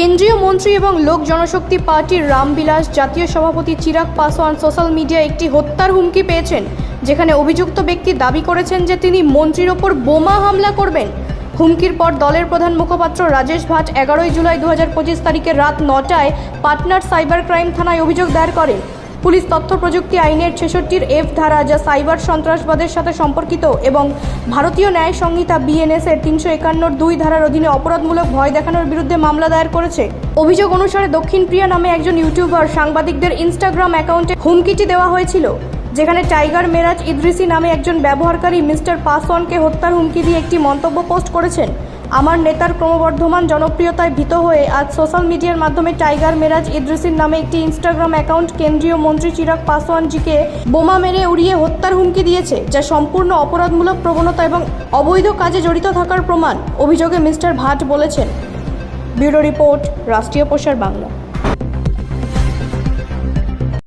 কেন্দ্রীয় মন্ত্রী এবং লোক জনশক্তি পার্টির রামবিলাস, জাতীয় সভাপতি চিরাগ পাসওয়ান সোশ্যাল মিডিয়ায় একটি হত্যার হুমকি পেয়েছেন, যেখানে অভিযুক্ত ব্যক্তি দাবি করেছেন যে তিনি মন্ত্রীর ওপর বোমা হামলা করবেন। হুমকির পর দলের প্রধান মুখপাত্র রাজেশ ভাট এগারোই জুলাই দু হাজার পঁচিশ তারিখে রাত নটায় পাটনার সাইবার ক্রাইম থানায় অভিযোগ দায়ের করেন। পুলিশ তথ্য প্রযুক্তি আইনের ছেষট্টির এফ ধারা যা সাইবার সন্ত্রাসবাদের সাথে সম্পর্কিত এবং ভারতীয় ন্যায় সংহিতা বিএনএস এর তিনশো একান্নর দুই ধারার অধীনে অপরাধমূলক ভয় দেখানোর বিরুদ্ধে মামলা দায়ের করেছে। অভিযোগ অনুসারে দক্ষিণ প্রিয়া নামে একজন ইউটিউবার সাংবাদিকদের ইনস্টাগ্রাম অ্যাকাউন্টে হুমকিটি দেওয়া হয়েছিল, যেখানে টাইগার মেরাজ ইদ্রিসি নামে একজন ব্যবহারকারী মিস্টার পাসওয়ানকে হত্যার হুমকি দিয়ে একটি মন্তব্য পোস্ট করেছেন। আমার নেতার ক্রমবর্ধমান জনপ্রিয়তায় ভীত হয়ে আজ সোশ্যাল মিডিয়ার মাধ্যমে টাইগার মেরাজ ইদ্রিসির নামে একটি ইনস্টাগ্রাম অ্যাকাউন্ট কেন্দ্রীয় মন্ত্রী চিরাগ পাসওয়ানজিকে বোমা মেরে উড়িয়ে হত্যার হুমকি দিয়েছে, যা সম্পূর্ণ অপরাধমূলক প্রবণতা এবং অবৈধ কাজে জড়িত থাকার প্রমাণ, অভিযোগে মিস্টার ভাট বলেছেন। ব্যুরো রিপোর্ট, রাষ্ট্রীয় প্রসার বাংলা।